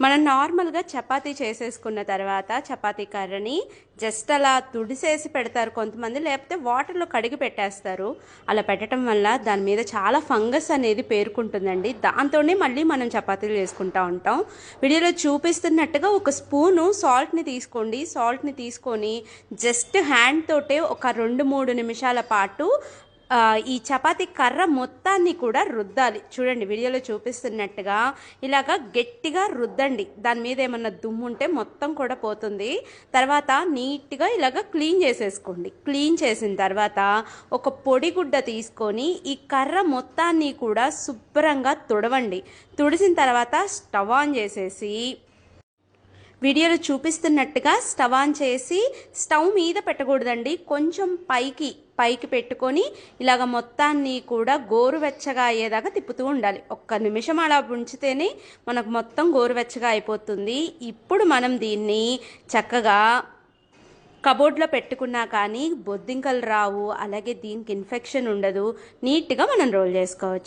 మనం నార్మల్గా చపాతీ చేసేసుకున్న తర్వాత చపాతీ కర్రని జస్ట్ అలా తుడిసేసి పెడతారు కొంతమంది లేకపోతే వాటర్లో కడిగి పెట్టేస్తారు. అలా పెట్టడం వల్ల దాని మీద చాలా ఫంగస్ అనేది పేరుకుంటుందండి. దాంతోనే మళ్ళీ మనం చపాతీలు చేసుకుంటూ ఉంటాం. వీడియోలో చూపిస్తున్నట్టుగా ఒక స్పూను సాల్ట్ని తీసుకోండి. సాల్ట్ని తీసుకొని జస్ట్ హ్యాండ్ తోటే ఒక రెండు మూడు నిమిషాల పాటు ఈ చపాతీ కర్ర మొత్తాన్ని కూడా రుద్దాలి. చూడండి వీడియోలో చూపిస్తున్నట్టుగా ఇలాగ గట్టిగా రుద్దండి. దాని మీద ఏమన్నా దుమ్ము ఉంటే మొత్తం కూడా పోతుంది. తర్వాత నీట్గా ఇలాగ క్లీన్ చేసేసుకోండి. క్లీన్ చేసిన తర్వాత ఒక పొడి గుడ్డ తీసుకొని ఈ కర్ర మొత్తాన్ని కూడా శుభ్రంగా తుడవండి. తుడిసిన తర్వాత స్టవ్ ఆన్ చేసేసి వీడియోలో చూపిస్తున్నట్టుగా స్టవ్ ఆన్ చేసి స్టవ్ మీద పెట్టకూడదండి. కొంచెం పైకి పైకి పెట్టుకొని ఇలాగ మొత్తాన్ని కూడా గోరువెచ్చగా అయ్యేదాకా తిప్పుతూ ఉండాలి. ఒక్క నిమిషం అలా ఉంచితేనే మనకు మొత్తం గోరువెచ్చగా అయిపోతుంది. ఇప్పుడు మనం దీన్ని చక్కగా కబోర్డ్లో పెట్టుకున్నా కానీ బొద్దింకలు రావు అలాగే దీనికి ఇన్ఫెక్షన్ ఉండదు. నీట్గా మనం రోల్ చేసుకోవచ్చు.